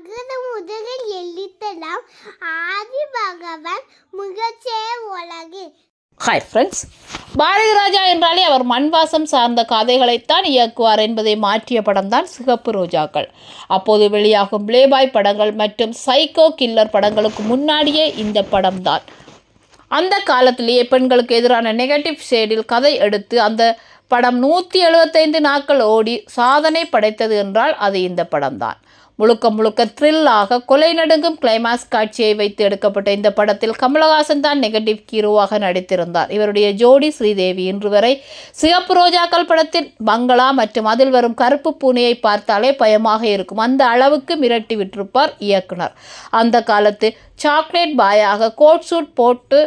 அகர முதலில் எழுத்தலாம் ஆதி பகவான் முகச்சே உலகு ஹாய் ஃப்ரெண்ட்ஸ் பாரதி ராஜா என்றாலே அவர் மண்வாசம் சார்ந்த கதைகளைத்தான் இயக்குவார் என்பதை மாற்றிய படம்தான் சிகப்பு ரோஜாக்கள் அப்போது வெளியாகும் பிளேபாய் படங்கள் மற்றும் சைக்கோ கில்லர் படங்களுக்கு முன்னாடியே இந்த படம்தான் அந்த காலத்திலேயே பெண்களுக்கு எதிரான நெகட்டிவ் ஷேடில் கதை எடுத்து அந்த படம் நூற்றி எழுபத்தைந்து நாட்கள் ஓடி சாதனை படைத்தது என்றால் அது இந்த படம்தான் முழுக்க முழுக்க த்ரில்லாக கொலை நடுங்கும் கிளைமாக்ஸ் காட்சியை வைத்து எடுக்கப்பட்ட இந்த படத்தில் கமலஹாசன் தான் நெகட்டிவ் ஹீரோவாக நடித்திருந்தார். இவருடைய ஜோடி ஸ்ரீதேவி இன்று வரை சிகப்பு ரோஜாக்கள் படத்தின் பங்களா மற்றும் அதில் வரும் கருப்பு பூனையை பார்த்தாலே பயமாக இருக்கும். அந்த அளவுக்கு மிரட்டி விட்டிருப்பார் இயக்குனர். அந்த காலத்து சாக்லேட் பாயாக கோட் சூட் போட்டு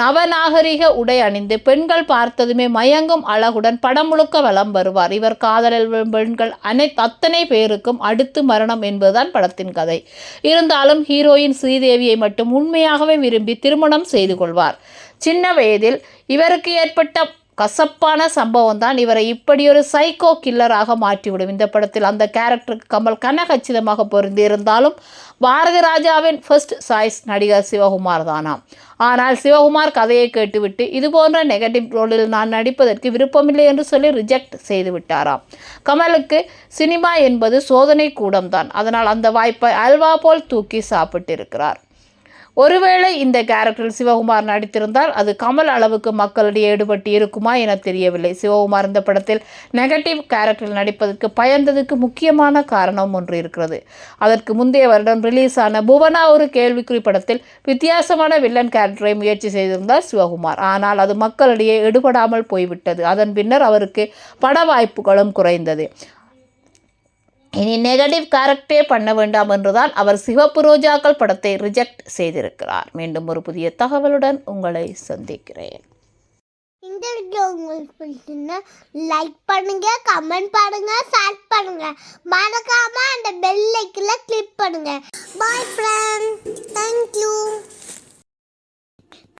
நவநாகரிக உடை அணிந்து பெண்கள் பார்த்ததுமே மயங்கும் அழகுடன் படம் முழுக்க வலம் வருவார். இவர் காதலில் பெண்கள் அனை அத்தனை பேருக்கும் அடுத்து மரணம் என்பதுதான் படத்தின் கதை. இருந்தாலும் ஹீரோயின் ஸ்ரீதேவியை மட்டும் உண்மையாகவே விரும்பி திருமணம் செய்து கொள்வார். சின்ன வயதில் இவருக்கு ஏற்பட்ட கசப்பான சம்பவம் தான் இவரை இப்படியொரு சைக்கோ கில்லராக மாற்றிவிடும். இந்த படத்தில் அந்த கேரக்டருக்கு கமல் கனகச்சிதமாக பொருந்தியிருந்தாலும் பாரதி ராஜாவின் ஃபர்ஸ்ட் சாய்ஸ் நடிகர் சிவகுமார் தானாம் ஆனால் சிவகுமார் கதையை கேட்டுவிட்டு இது போன்ற நெகட்டிவ் ரோலில் நான் நடிப்பதற்கு விருப்பமில்லை என்று சொல்லி ரிஜெக்ட் செய்து விட்டாராம். கமலுக்கு சினிமா என்பது சோதனை கூடம் தான் அதனால் அந்த வாய்ப்பை அல்வா போல் தூக்கி சாப்பிட்டிருக்கிறார். ஒருவேளை இந்த கேரக்டரில் சிவகுமார் நடித்திருந்தால் அது கமல் அளவுக்கு மக்களிடையே ஈடுபட்டு இருக்குமா என தெரியவில்லை. சிவகுமார் இந்த படத்தில் நெகட்டிவ் கேரக்டரில் நடிப்பதற்கு பயந்ததுக்கு முக்கியமான காரணம் ஒன்று இருக்கிறது. அதற்கு முந்தைய வருடம் ரிலீஸ் ஆன புவனா ஒரு கேள்விக்குறி படத்தில் வித்தியாசமான வில்லன் கேரக்டரை முயற்சி செய்திருந்தார் சிவகுமார். ஆனால் அது மக்களிடையே எடுபடாமல் போய்விட்டது. அதன் பின்னர் அவருக்கு பட வாய்ப்புகளும் குறைந்தது. இனி நெகட்டிவ் கேரக்டரே பண்ண வேண்டாம் என்றுதான் அவர் சிவப்பு ரோஜாக்கள் படத்தை ரிஜெக்ட் செய்திருக்கிறார். மீண்டும் ஒரு புதிய தகவலுடன் உங்களை சந்திக்கிறேன். இந்த வீடியோ உங்களுக்கு பிடிச்சிருந்தா லைக் பண்ணுங்க கமெண்ட் பண்ணுங்க ஷேர் பண்ணுங்க. மறக்காம அந்த பெல் ஐக்கில் கிளிக் பண்ணுங்க. பாய் ஃப்ரெண்ட் தேங்க்யூ